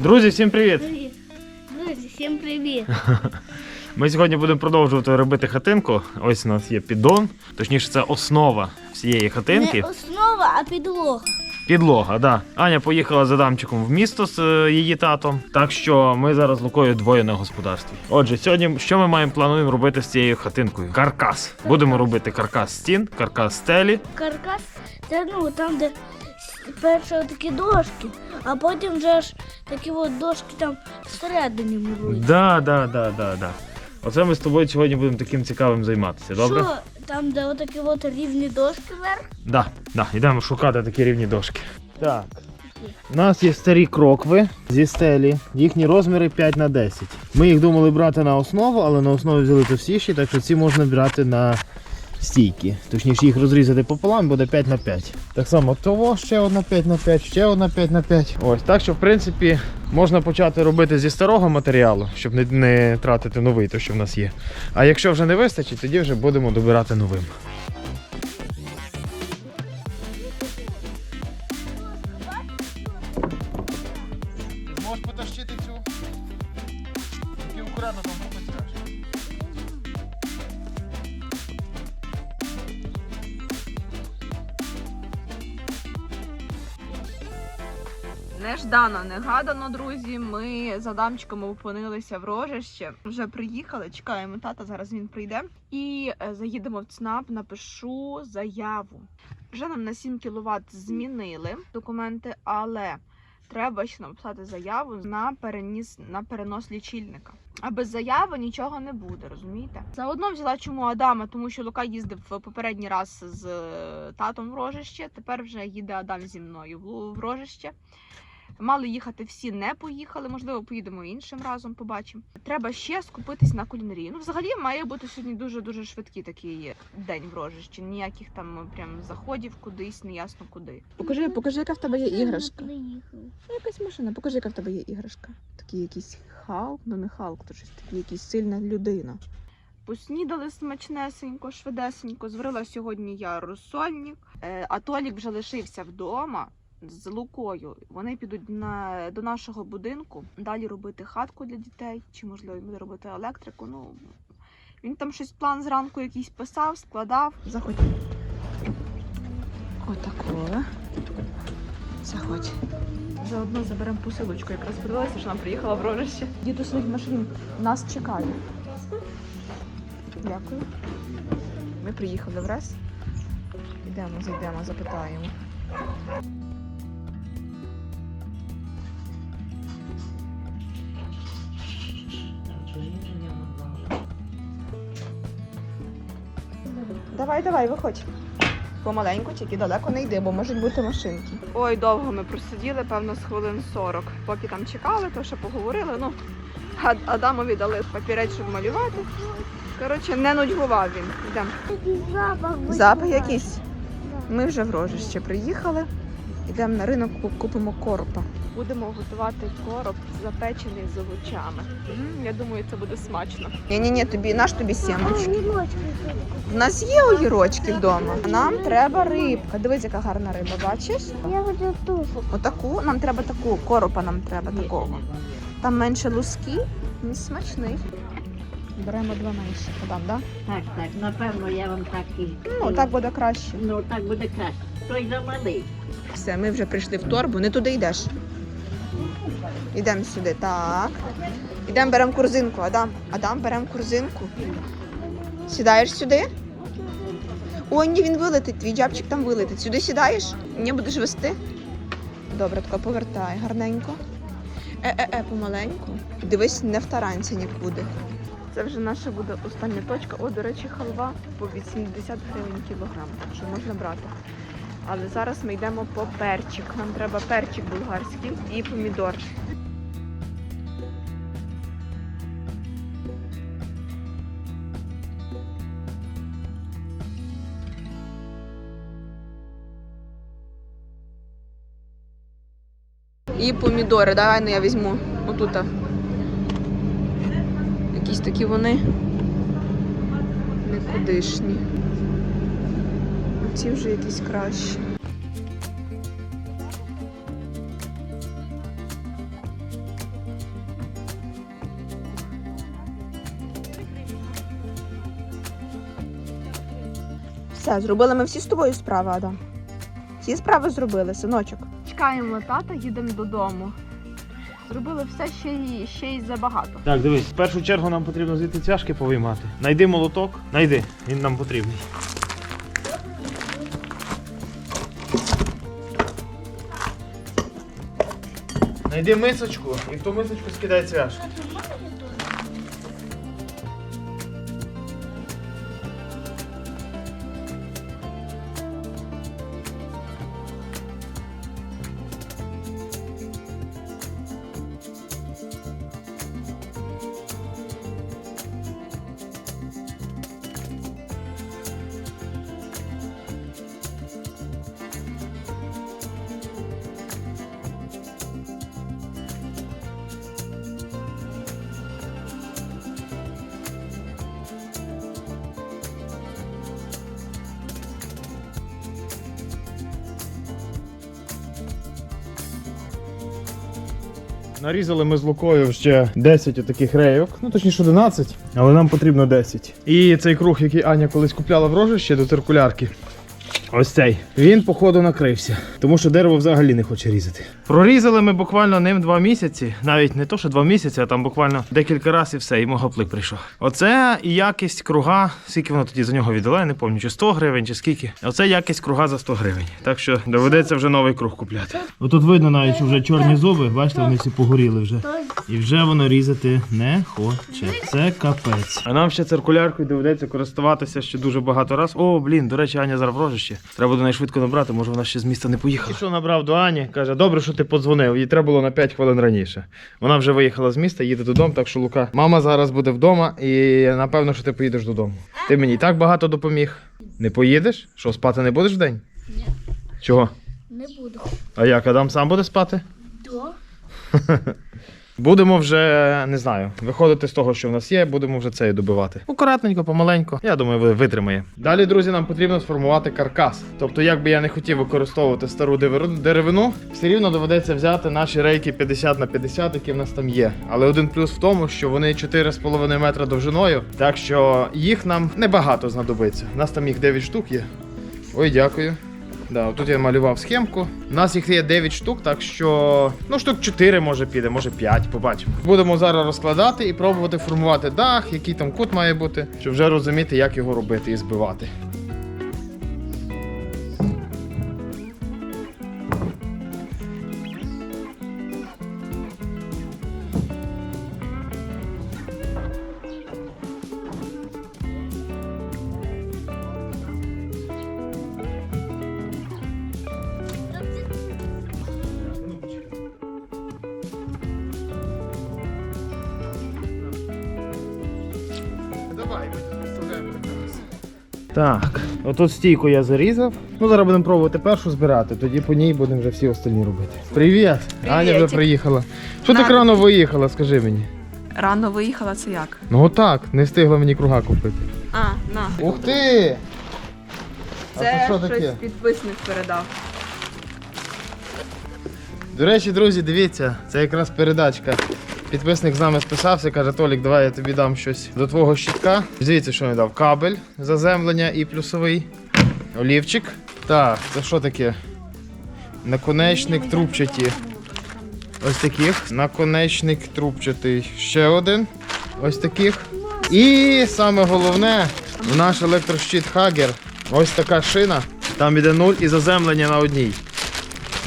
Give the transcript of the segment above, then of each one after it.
Друзі, всім привіт! Привіт. Друзі, всім привіт. Ми сьогодні будемо продовжувати робити хатинку. Ось у нас є піддон, точніше, це основа всієї хатинки. Не основа, а підлога. Підлога, да. Аня поїхала за дамчиком в місто з е, її татом. Так що ми зараз з Лукою двоє на господарстві. Отже, сьогодні що ми маємо плануємо робити з цією хатинкою? Каркас. Будемо робити каркас стін, каркас стелі. Каркас це ну там, де перше такі дошки, а потім вже ж такі от дошки там всередині мурують. Да, да, да, да, да. Оце ми з тобою сьогодні будемо таким цікавим займатися, добре? Що там, де отакі от рівні дошки вверх? Да, да, йдемо шукати такі рівні дошки. Так. У нас є старі крокви зі стелі. Їхні розміри 5 на 10. Ми їх думали брати на основу, але на основу взяли товстіші, так що ці можна брати на стійки. Точніше, їх розрізати пополам буде 5 на 5. Так само того ще одна 5 на 5, ще одна 5 на 5. Ось так що, в принципі, можна почати робити зі старого матеріалу, щоб не, не тратити новий, то що в нас є. А якщо вже не вистачить, тоді вже будемо добирати новим. Неждано, негадано, друзі. Ми з Адамчиком опинилися в рожище. Вже приїхали, чекаємо тата. Зараз він прийде. І е, заїдемо в ЦНАП, напишу заяву. Вже нам на 7 кВт змінили документи, але треба ще написати заяву на переніс на перенос лічильника. А без заяви нічого не буде, розумієте? Заодно взяла чому Адама, тому що Лука їздив в попередній раз з е, татом в рожище. Тепер вже їде Адам зі мною в рожище. Мали їхати всі, не поїхали. Можливо, поїдемо іншим разом, побачимо. Треба ще скупитись на кулінарію. Ну, взагалі, має бути сьогодні дуже дуже швидкий такий день в рожищі. Ніяких там прям заходів кудись, не ясно куди. Покажи, покажи, яка в тебе є іграшка. Ну, якась машина, покажи, яка в тебе є іграшка. Такий якийсь Халк, ну не Халк, то щось такий якийсь сильна людина. Поснідали смачнесенько, швидесенько. Зварила сьогодні я розсольник. Е, а Толік вже лишився вдома з Лукою. Вони підуть на, до нашого будинку далі робити хатку для дітей, чи можливо буде робити електрику. Ну він там щось план зранку якийсь писав, складав. Заходь. Отакого. Заходь. Заодно заберемо посилочку. Якраз подивилася, що нам приїхала в рожище. Діду сидить в нас чекає. Дякую. Ми приїхали в Рес. Йдемо, зайдемо, запитаємо. Давай, давай, виходь. Помаленьку, тільки далеко не йди, бо можуть бути машинки. Ой, довго ми просиділи, певно, з хвилин 40. Поки там чекали, то ще поговорили. Ну, Адамові дали папірець, щоб малювати. Коротше, не нудьгував він. Йдемо. Запах. якийсь. Ми вже в рожище приїхали. Йдемо на ринок, купимо коропа. Будемо готувати короб запечений з овочами. М, Я думаю, це буде смачно. Ні, ні, ні, тобі наш тобі сімочки. У нас є огірочки вдома. А нам треба рибка. Дивись, яка гарна риба, бачиш? Я хочу туфу. Отаку, нам треба таку, коропа нам треба такого. Там менше луски, він смачний. Беремо два менші, подам, да? Так, так, напевно, я вам так і. Ну, так буде краще. Ну, так буде краще. Той замалий. Все, ми вже прийшли в торбу, не туди йдеш. Йдемо сюди, так. Йдемо, беремо корзинку, Адам. Адам, беремо корзинку. Сідаєш сюди? Ой, ні, він вилетить, твій джабчик там вилетить. Сюди сідаєш? Ні, будеш вести? Добре, тако повертай, гарненько. Е-е-е, помаленьку. Дивись, не в таранці нікуди. Це вже наша буде остання точка. О, до речі, халва по 80 гривень кілограм, так що можна брати. Але зараз ми йдемо по перчик. Нам треба перчик болгарський і помідор. І помідори. Давай ну, я візьму. Отут. Якісь такі вони некудишні. Ці вже якісь кращі. Все, зробили ми всі з тобою справи, ада. Всі справи зробили, синочок. Чекаємо тата, їдемо додому. Зробили все ще й ще й забагато. Так, дивись, в першу чергу нам потрібно звідти цвяшки повиймати. Найди молоток, найди, він нам потрібний. Найди мисочку і в ту мисочку скидай цвяшки. Нарізали ми з Лукою ще 10 таких рейок, ну точніше 11, але нам потрібно 10. І цей круг, який Аня колись купляла в рожище до циркулярки. Ось цей. Він, походу, накрився, тому що дерево взагалі не хоче різати. Прорізали ми буквально ним два місяці, навіть не то, що два місяці, а там буквально декілька разів і все, і могаплик прийшов. Оце і якість круга, скільки воно тоді за нього віддало, я не пам'ятаю, чи 100 гривень, чи скільки. Оце якість круга за 100 гривень. Так що доведеться вже новий круг купляти. Отут видно навіть, що вже чорні зуби, бачите, вони всі погоріли вже. І вже воно різати не хоче. Це капець. А нам ще циркуляркою доведеться користуватися ще дуже багато раз. О, блін, до речі, Аня зараз в рожище. Треба до неї швидко набрати, може вона ще з міста не поїхала. І що набрав до Ані? Каже, добре, що ти подзвонив. Їй треба було на 5 хвилин раніше. Вона вже виїхала з міста, їде додому, так що Лука. Мама зараз буде вдома, і напевно, що ти поїдеш додому. Ти мені і так багато допоміг. Не поїдеш? Що, спати не будеш вдень? Ні. Чого? Не буду. А як Адам сам буде спати? Да. Будемо вже не знаю, виходити з того, що в нас є, будемо вже це і добивати. Акуратненько, помаленько. Я думаю, ви- витримає. Далі, друзі, нам потрібно сформувати каркас. Тобто, як би я не хотів використовувати стару деревину, все рівно доведеться взяти наші рейки 50 на 50, які в нас там є. Але один плюс в тому, що вони 4,5 метра довжиною, так що їх нам небагато знадобиться. У нас там їх 9 штук є. Ой, дякую. Да, тут я малював схемку. У нас їх є 9 штук, так що ну штук 4 може піде, може 5, побачимо. Будемо зараз розкладати і пробувати формувати дах, який там кут має бути, щоб вже розуміти, як його робити і збивати. Так, отут стійку я зарізав. Ну, зараз будемо пробувати першу збирати, тоді по ній будемо вже всі остальні робити. Привіт! Аня вже приїхала. Що так рано виїхала, скажи мені? Рано виїхала, це як? Ну отак, не встигла мені круга купити. А, на. Ух ти! Це це що щось таке? підписник передав. До речі, друзі, дивіться, це якраз передачка. Підписник з нами списався, каже, Толік, давай я тобі дам щось до твого щитка. Дивіться, що він дав. Кабель заземлення і плюсовий. Олівчик. Так, це що таке? Наконечник трубчаті. Ось таких. Наконечник трубчатий. Ще один. Ось таких. І саме головне, в наш електрощит Хагер. Ось така шина. Там іде нуль і заземлення на одній.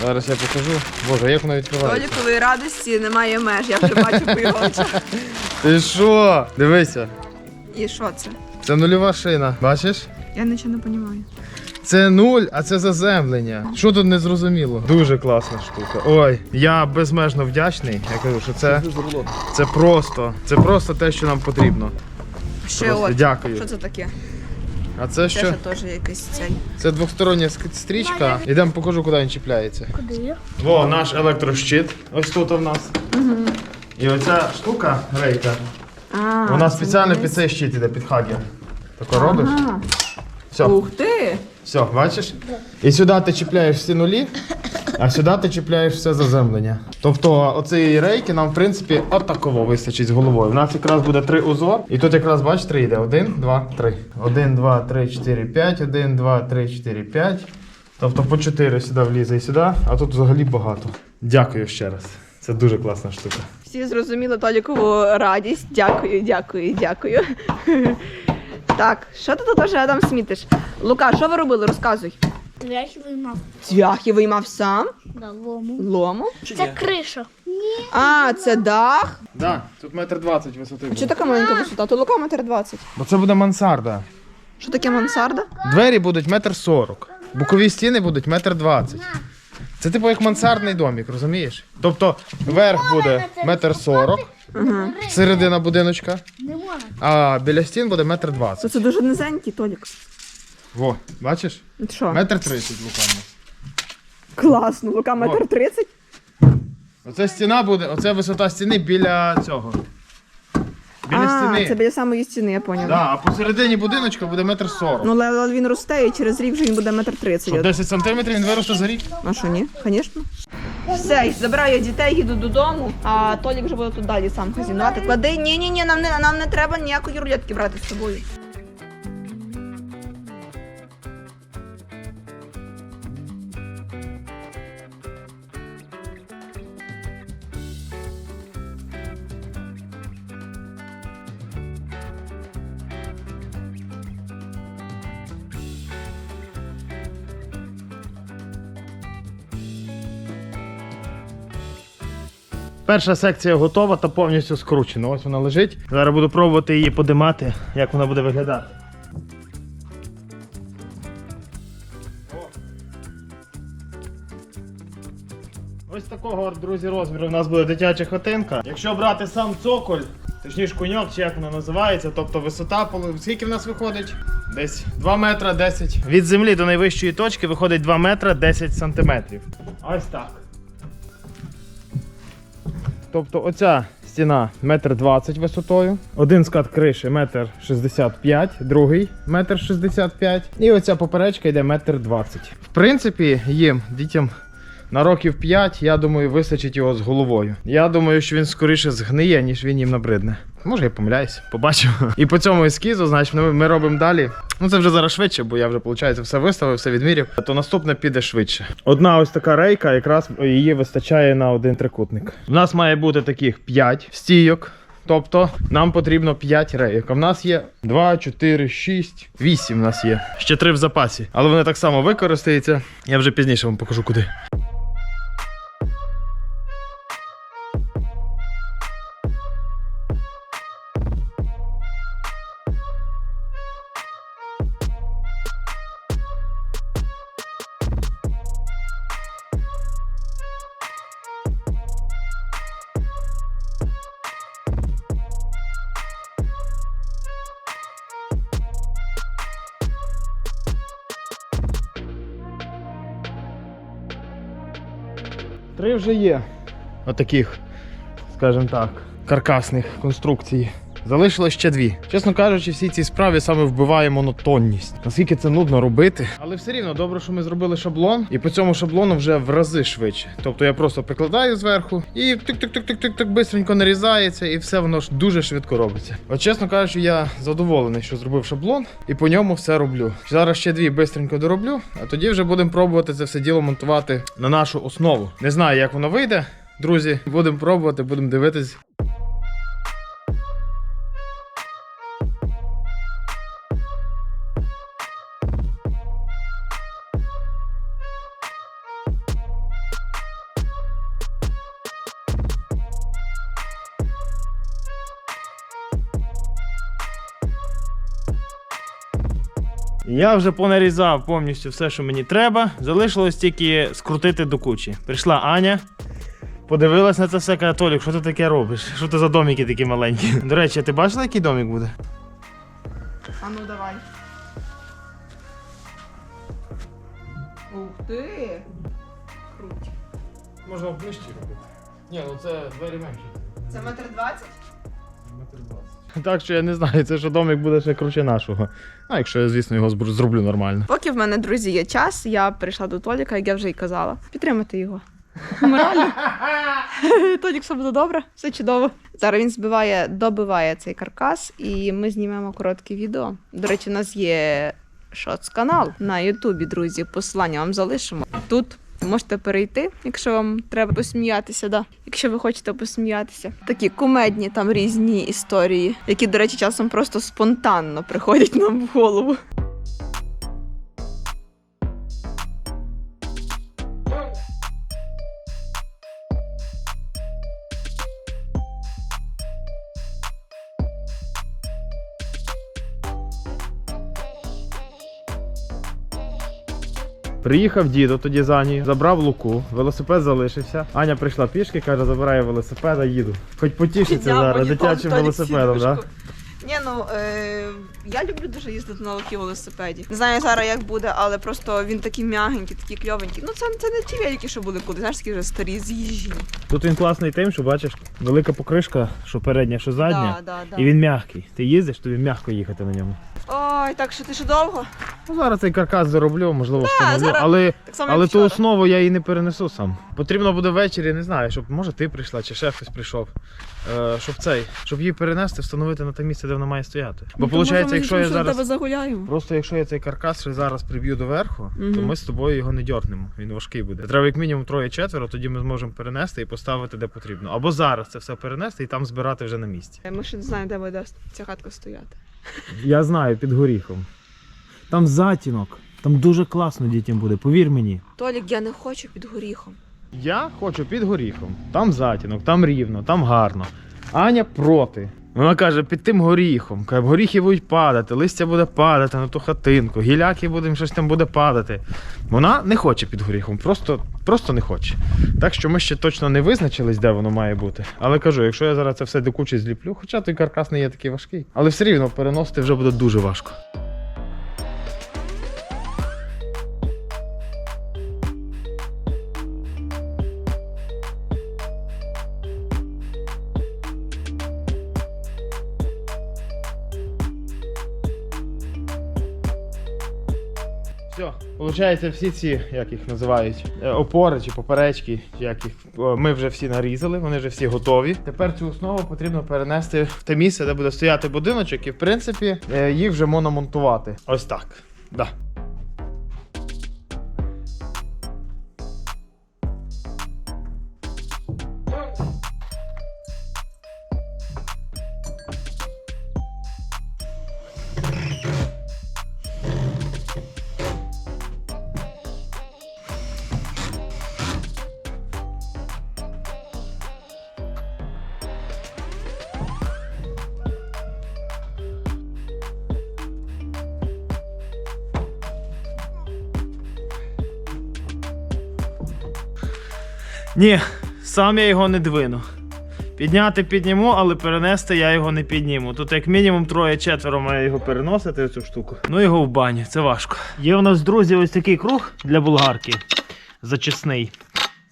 Зараз я покажу. Боже, як вона відкривається? Толікової радості немає меж, я вже бачу по його очах. Ти що? Дивися, І що це? це нульова шина. Бачиш? Я нічого не розумію. Це нуль, а це заземлення. Що тут не зрозуміло? Дуже класна штука. Ой, я безмежно вдячний. Я кажу, що це, це просто, це просто те, що нам потрібно. Ще Просто от. дякую. Що це таке? А це Це що? Це теж якийсь цей. Це двохстороння стрічка. Ідемо покажу, куди він чіпляється. Куди? Во, наш електрощит. Ось тут у нас. І оця штука, рейка, А, вона спеціально під цей щит іде, під хагер. Тако робиш? Ага. Все. Ух ти! Все, бачиш? І сюди ти чіпляєш всі нулі, А сюди ти чіпляєш все заземлення. Тобто оцієї рейки нам, в принципі, отаково вистачить з головою. У нас якраз буде три узор. І тут якраз, бачиш, три йде. Один, два, три. Один, два, три, чотири, п'ять. Один, два, три, чотири, п'ять. Тобто по чотири сюди влізе і сюди, а тут взагалі багато. Дякую ще раз. Це дуже класна штука. Всі зрозуміли Толікову радість. Дякую, дякую, дякую. Так, що ти тут вже там смітиш? Лука, що ви робили? Розказуй. Тряхи виймав Цвяхи виймав сам, на лому. лому. Це криша. А, це дах. Да, тут метр двадцять висоти. А чого така маленька висота? То лука метр двадцять. Бо це буде мансарда. Що таке мансарда? Двері будуть метр сорок. Бокові стіни будуть метр двадцять. Це типу як мансардний домик, розумієш? Тобто верх буде метр сорок, середина будиночка, а біля стін буде метр двадцять. це дуже низенький, Толік. Во, бачиш? Що? Метр тридцять буквально. Класно, лука метр тридцять. Оце стіна буде, оце висота стіни біля цього. Біля А, стіни. це біля самої стіни, я поняла. Да, а посередині будиночка буде метр сорок. Ну, але але він росте і через рік вже він буде метр Що, тридцять. 10 сантиметрів він виросте за рік? А що, ні? Звісно. Все, забираю дітей, їду додому, а Толік вже буде тут далі сам хазінувати. Клади, ні, ні, ні, нам не нам не треба ніякої рулетки брати з собою. Перша секція готова та повністю скручена. Ось вона лежить. Зараз буду пробувати її подимати, як вона буде виглядати. Ось такого, друзі, розміру у нас буде дитяча хатинка. Якщо брати сам цоколь, точніше куньок, чи як воно називається, тобто висота, скільки в нас виходить? Десь 2 метра 10. Від землі до найвищої точки виходить 2 метра 10 сантиметрів. Ось так. Тобто оця стіна метр двадцять висотою, один скат криші метр шістдесят п'ять, другий метр шістдесят п'ять, і оця поперечка йде метр двадцять. В принципі, їм дітям. На років 5, я думаю, вистачить його з головою. Я думаю, що він скоріше згниє, ніж він їм набридне. Може, я помиляюсь, побачимо. І по цьому ескізу, значить, ми, робимо далі. Ну це вже зараз швидше, бо я вже, виходить, все виставив, все відміряв. То наступне піде швидше. Одна ось така рейка, якраз її вистачає на один трикутник. У нас має бути таких 5 стійок. Тобто нам потрібно 5 рейок. А в нас є 2, 4, 6, 8 в нас є. Ще 3 в запасі. Але вони так само використаються. Я вже пізніше вам покажу куди. Три вже є. Отаких, скажімо так, каркасних конструкцій. Залишилось ще дві. Чесно кажучи, всі ці справи саме вбиває монотонність. Наскільки це нудно робити. Але все рівно добре, що ми зробили шаблон, і по цьому шаблону вже в рази швидше. Тобто я просто прикладаю зверху і тик-тик-тик-тик-тик бистренько нарізається, і все воно ж дуже швидко робиться. От чесно кажучи, я задоволений, що зробив шаблон, і по ньому все роблю. Зараз ще дві бистренько дороблю, а тоді вже будемо пробувати це все діло монтувати на нашу основу. Не знаю, як воно вийде. Друзі, будемо пробувати, будемо дивитись. Я вже понарізав повністю все, що мені треба. Залишилось тільки скрутити до кучі. Прийшла Аня, подивилась на це все, каже, Толік, що ти таке робиш? Що це за домики такі маленькі? До речі, ти бачила, який домик буде? А ну давай. Ух ти! Круть. Можна в нижчі робити. Ні, ну це двері менші. Це метр двадцять? метр двадцять? Так що я не знаю, це що домик буде ще круче нашого. А якщо я, звісно, його зроблю нормально. Поки в мене, друзі, є час, я прийшла до Толіка, як я вже й казала. Підтримати його. Морально. Толік, все буде добре, все чудово. Зараз він збиває, добиває цей каркас, і ми знімемо коротке відео. До речі, у нас є шоц канал на Ютубі, друзі. Посилання вам залишимо. Тут можете перейти, якщо вам треба посміятися, да. якщо ви хочете посміятися. Такі кумедні там різні історії, які, до речі, часом просто спонтанно приходять нам в голову. Приїхав дідо тоді за ній, забрав луку, велосипед залишився. Аня прийшла пішки, каже, забираю велосипеда, їду. Хоч потішиться Підняв зараз дитячим велосипедом, так? Ні, ну е, я люблю дуже їздити на легкій велосипеді. Не знаю зараз як буде, але просто він такий м'ягенький, такий кльовенький. Ну це, це не ті велики, що були куди, знаєш, такі вже старі з'їжджені. Тут він класний тим, що бачиш, велика покришка, що передня, що задня. Да, да, да. І він м'який. Ти їздиш, тобі м'яко їхати на ньому. Ой, так що ти ще довго? Ну, зараз цей каркас зароблю, можливо, встановлю. зараз Але, Так само, але ту вчора. основу я її не перенесу сам. Потрібно буде ввечері, не знаю, щоб може ти прийшла, чи ще хтось прийшов. Е, щоб цей, щоб її перенести, встановити на те місце, де вона має стояти. Бо виходить, якщо я зараз. тебе загуляємо. Просто якщо я цей каркас ще зараз приб'ю доверху, то Мгм. ми з тобою його не дьорнемо. Він важкий буде. Треба як мінімум троє-четверо, тоді ми зможемо перенести і поставити де потрібно. Або зараз це все перенести і там збирати вже на місці. Ми ще не знаємо, де буде ця хатка стояти. Я знаю, під горіхом. Там затінок. Там дуже класно дітям буде, повір мені. Толік, я не хочу під горіхом. Я хочу під горіхом. Там затінок, там рівно, там гарно. Аня проти. Вона каже, під тим горіхом. Каже, горіхи будуть падати, листя буде падати на ту хатинку, гіляки будемо, щось там буде падати. Вона не хоче під горіхом, просто, просто не хоче. Так що ми ще точно не визначились, де воно має бути. Але кажу, якщо я зараз це все до кучі зліплю, хоча той каркас не є такий важкий, але все рівно переносити вже буде дуже важко. Виходить, всі ці, як їх називають, е, опори чи поперечки, чи як їх, е, ми вже всі нарізали, вони вже всі готові. Тепер цю основу потрібно перенести в те місце, де буде стояти будиночок, і в принципі е, їх вже можна монтувати. Ось так. Да. Ні, сам я його не двину. Підняти підніму, але перенести я його не підніму. Тут як мінімум троє-четверо має його переносити цю штуку. Ну його в бані, це важко. Є у нас, друзі, ось такий круг для булгарки. Зачисний.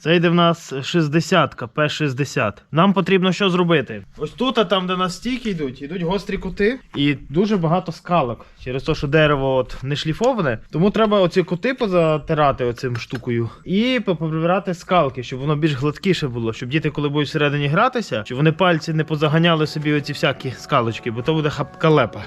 Це йде в нас 60-ка, П-60. Нам потрібно що зробити? Ось тут, а там, де нас стійки йдуть, йдуть гострі кути і дуже багато скалок. Через те, що дерево от не шліфоване. Тому треба оці кути позатирати оцим штукою і поприбирати скалки, щоб воно більш гладкіше було. Щоб діти, коли будуть всередині гратися, щоб вони пальці не позаганяли собі оці всякі скалочки, бо то буде хапкалепа.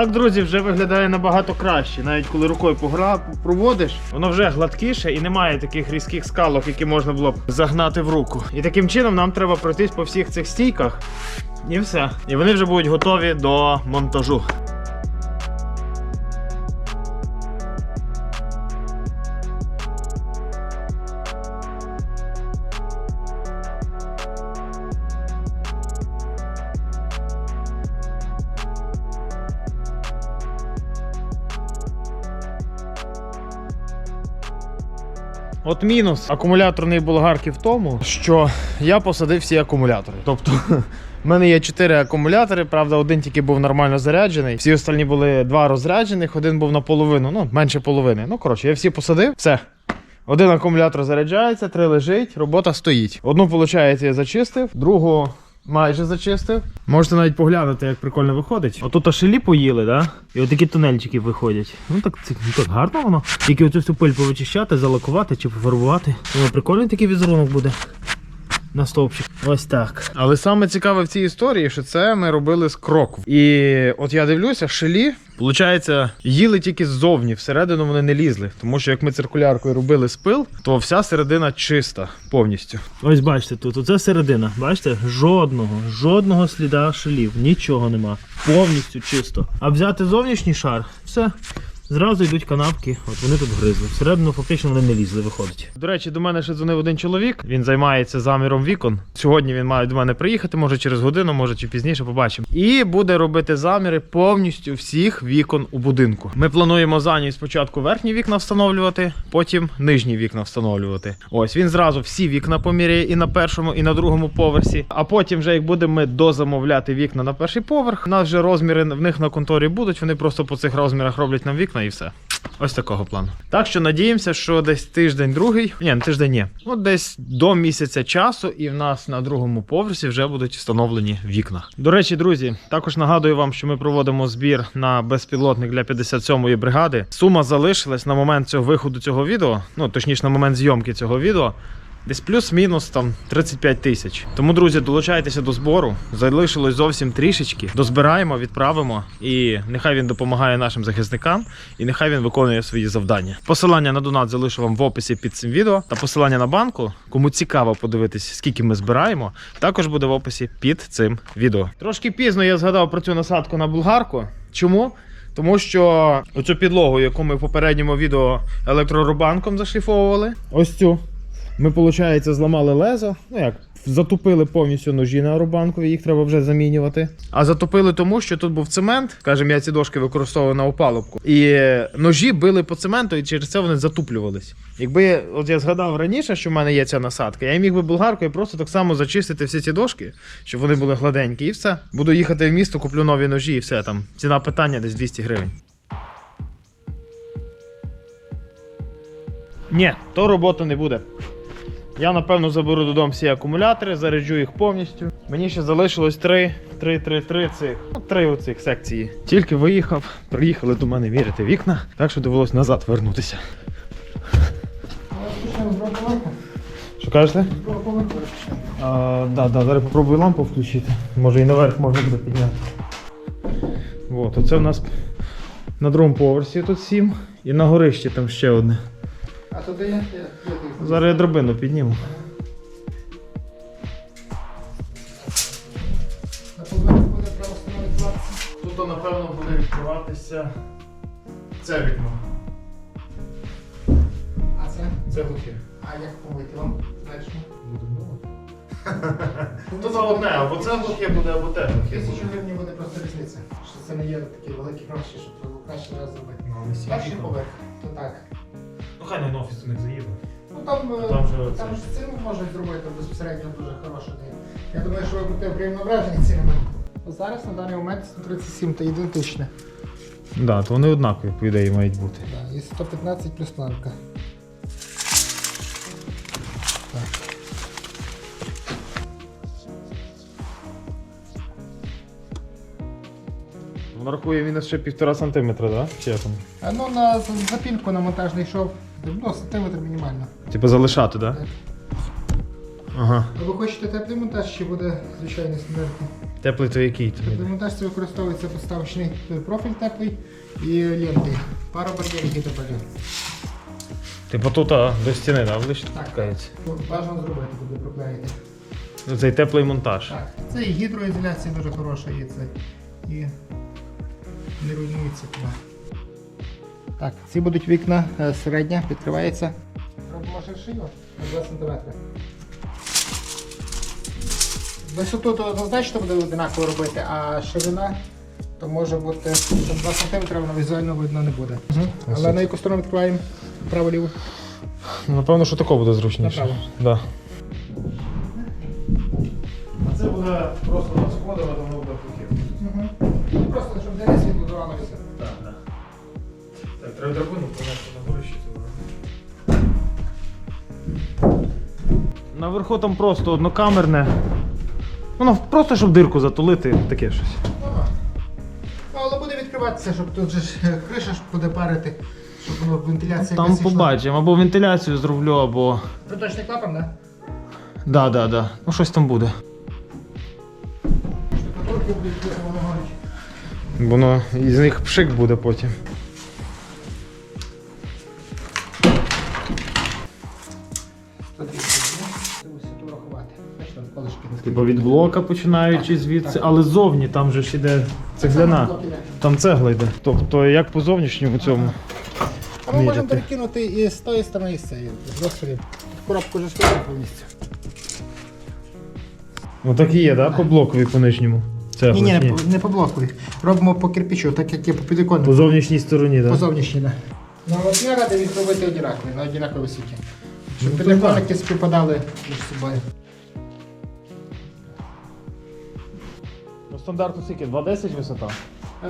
Отак, друзі, вже виглядає набагато краще. Навіть коли рукою погра проводиш, воно вже гладкіше і немає таких різких скалок, які можна було б загнати в руку. І таким чином нам треба пройтись по всіх цих стійках. І все. І вони вже будуть готові до монтажу. От мінус акумуляторної болгарки в тому, що я посадив всі акумулятори. Тобто. в мене є 4 акумулятори, правда, один тільки був нормально заряджений. Всі остальні були два розряджених, один був наполовину, ну менше половини. Ну коротше, я всі посадив. Все. Один акумулятор заряджається, три лежить, робота стоїть. Одну, виходить, я зачистив, другу майже зачистив. Можете навіть поглянути, як прикольно виходить. Отут ашелі поїли, да? І отакі тунельчики виходять. Ну так, це, ну, так гарно воно. Тільки оцю всю пиль повичищати, залакувати чи пофарбувати. Ну, прикольний такий візерунок буде. На стовпчик. Ось так. Але саме цікаве в цій історії, що це ми робили з кроків. І от я дивлюся, шелі, виходить, їли тільки ззовні, всередину вони не лізли. Тому що як ми циркуляркою робили спил, то вся середина чиста повністю. Ось бачите, тут оце середина. Бачите, жодного, жодного сліда шелів, нічого нема. Повністю чисто. А взяти зовнішній шар, все. Зразу йдуть канавки, от вони тут гризли. Всередину фактично вони не лізли, виходить. До речі, до мене ще дзвонив один чоловік. Він займається заміром вікон. Сьогодні він має до мене приїхати, може через годину, може чи пізніше, побачимо. І буде робити заміри повністю всіх вікон у будинку. Ми плануємо за ніч спочатку верхні вікна встановлювати, потім нижні вікна встановлювати. Ось він зразу всі вікна поміряє і на першому, і на другому поверсі. А потім, вже як будемо ми дозамовляти вікна на перший поверх, у нас вже розміри в них на конторі будуть. Вони просто по цих розмірах роблять нам вікна і все. Ось такого плану. Так що надіємося, що десь тиждень другий, ні, не тиждень ні. От десь до місяця часу, і в нас на другому поверсі вже будуть встановлені вікна. До речі, друзі, також нагадую вам, що ми проводимо збір на безпілотник для 57-ї бригади. Сума залишилась на момент цього виходу цього відео, ну точніше, на момент зйомки цього відео. Десь плюс-мінус там 35 тисяч. Тому, друзі, долучайтеся до збору. Залишилось зовсім трішечки. Дозбираємо, відправимо. І нехай він допомагає нашим захисникам, і нехай він виконує свої завдання. Посилання на донат залишу вам в описі під цим відео. Та посилання на банку, кому цікаво подивитись, скільки ми збираємо, також буде в описі під цим відео. Трошки пізно я згадав про цю насадку на булгарку. Чому? Тому що оцю підлогу, яку ми в попередньому відео електрорубанком зашліфовували, ось цю. Ми, виходить, зламали лезо. Ну як, затупили повністю ножі на рубанкові, їх треба вже замінювати. А затупили тому, що тут був цемент. Скажімо, я ці дошки використовував на опалубку. І ножі били по цементу, і через це вони затуплювались. Якби от я згадав раніше, що в мене є ця насадка, я міг би болгаркою просто так само зачистити всі ці дошки, щоб вони були гладенькі, і все. Буду їхати в місто, куплю нові ножі, і все там. Ціна питання десь 200 гривень. Ні, то роботи не буде. Я напевно заберу додому всі акумулятори, заряджу їх повністю. Мені ще залишилось три, три, три, три цих. Ну, три оцих секції. Тільки виїхав, приїхали до мене міряти вікна, так що довелось назад вернутися. Що кажете? А, да, зараз попробую лампу включити. Може і наверх можна буде підняти. Оце в нас на другому поверсі тут сім. І на горищі там ще одне. А туди є? Зараз я драбину підніму. Тут, напевно, буде відкриватися це вікно. А це? Це глухе. А як помити вам? Знаєш? Тут одне, або це глухе буде, або те глухе Тисячу гривень буде просто різниця. Що це не є такі великі гроші, щоб було краще раз зробити. Ну, Перший поверх, то так. Ну хай на офіс у них заїде. Ну там, е, Там же там ж ціну можуть зробити безпосередньо дуже хороше. Я думаю, що ви будете приємно вражені цінами. Зараз на даний момент 137 та ідентичне. Так, да, то вони однакові, по ідеї, мають бути. Да, і 115 плюс планка. Так. Воно рахує мінус ще півтора сантиметра, так? Да? Чи як там? А ну на з- запінку на монтажний йшов. Ну, сантиметр мінімально. Типу залишати, так? Да? Ага. Ви хочете теплий монтаж чи буде звичайний стандартний? Теплий то який тобі? Теплий монтаж це використовується поставочний профіль теплий і ленти. Пара бар'єрів і добавлю. Типу тут а, до стіни, да, ближче Так. спускається. Бажано зробити, буде проклеїти. Ну, Цей теплий монтаж. Так. Це і гідроізоляція дуже хороша є це. І не руйнується туди. Так, ці будуть вікна е, середня, відкривається. Робимо ширшину на 2 см. Висоту то однозначно буде одинаково робити, а ширина то може бути там 2 см, воно візуально видно не буде. Але на яку сторону відкриваємо? Право-ліво? Напевно, що тако буде зручніше. Направо. Да. А це буде просто на Драбину понести на горищі. Наверху там просто однокамерне. Воно просто, щоб дирку затулити, таке щось. Ага. Але буде відкриватися, щоб тут же ж е, криша ж буде парити, щоб воно вентиляція Там якась йшла. побачимо, або вентиляцію зроблю, або. Приточний клапан, так? Да, да, да. Ну щось там буде. Штукатурки будуть воно горить. Воно із них пшик буде потім. Типу від блока починаючи звідси, але ззовні там же ж іде цегляна. Там цегла йде. Тобто як по зовнішньому цьому. А ми можемо перекинути і з тої сторони, і з цієї. Просто коробку вже стоїть повністю. Ну так і є, так? По блокові по нижньому. Ні, ні, не, по- не по блоку. Робимо по кирпичу, так як є по По зовнішній стороні, так? По зовнішній, так. Ну, от я радий їх робити однакові, на однаковій висоті. Щоб Ну, то підвіконники співпадали між собою. Стандартно скільки? 2,10 висота.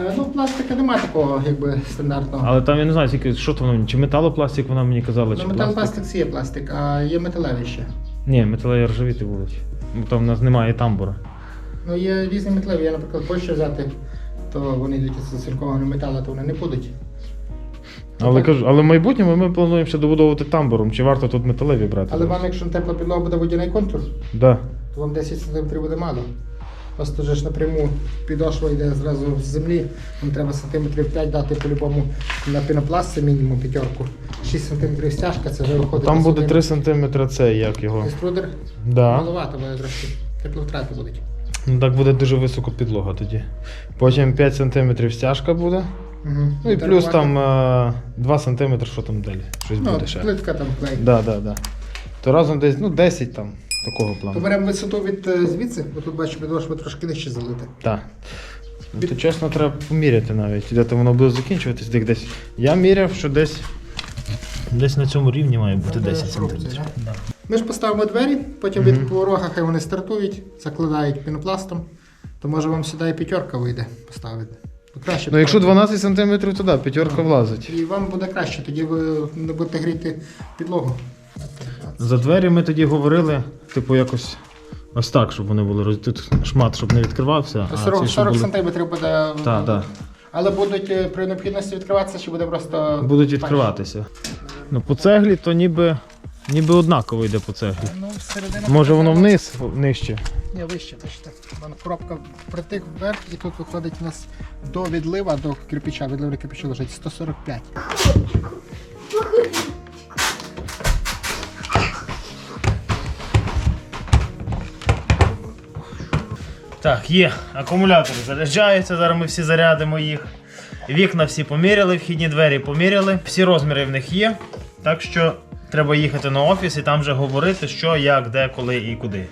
Е, ну, пластика немає такого, якби стандартного. Але там я не знаю, скільки, що то воно, чи металопластик вона мені казала, чи Ну, пластик. металопластик це є пластик, а є металеві ще. Ні, металеві ржавіти будуть. Бо там в нас немає тамбура. Ну, є різні металеві. Я, наприклад, хочу взяти, то вони йдуть з цинкованого металу, то вони не будуть. Але так. кажу, але в майбутньому ми плануємо ще добудовувати тамбуром. Чи варто тут металеві брати? Але вам, якщо тепла підлога буде водяний контур, Да. то вам 10 см буде мало. Просто ж напряму підошва йде зразу з землі, вам треба сантиметрів 5 дати по-любому на пінопласт, це мінімум п'ятерку. 6 см стяжка, це вже виходить. Там буде 3 см це як його. Екструдер Да. маловато буде трошки. Тепловтрати будуть. Ну так буде дуже висока підлога тоді. Потім 5 см стяжка буде. Угу. Ну і плюс там е, 2 см, що там далі. Щось ну, буде ще. плитка там клей. Да, да, да. То разом десь ну, 10 там такого плану. Поберемо висоту від е, звідси, бо тут бачимо, підошва трошки нижче залити. Так. Ну, то чесно, треба поміряти навіть. Де то воно буде закінчуватись десь десь. Я міряв, що десь. Десь на цьому рівні має бути 10 см. фрукція, Ми ж поставимо двері, потім від порога хай вони стартують, закладають пінопластом, то може вам сюди і п'ятерка вийде поставити. Краще Ну, якщо 12 см, то да, п'ятерка влазить. І вам буде краще, тоді ви не будете гріти підлогу. За двері ми тоді говорили, типу, якось ось так, щоб вони були. роз- Тут шмат, щоб не відкривався. А 40, ці, щоб 40 були... сантиметрів буде. Так, так. Але будуть е, при необхідності відкриватися, чи буде просто. Будуть відкриватися. Ну, по цеглі, то ніби, ніби однаково йде по цеглі. Ну. Може воно вниз, нижче. Ні, вище, бачите. Вона коробка притик вверх, і тут виходить у нас до відлива, до кирпича, відлив до кирпича лежить 145. Так, є. Акумулятори заряджаються, зараз ми всі зарядимо їх. Вікна всі поміряли, вхідні двері поміряли, всі розміри в них є. Так що треба їхати на офіс і там вже говорити, що, як, де, коли і куди.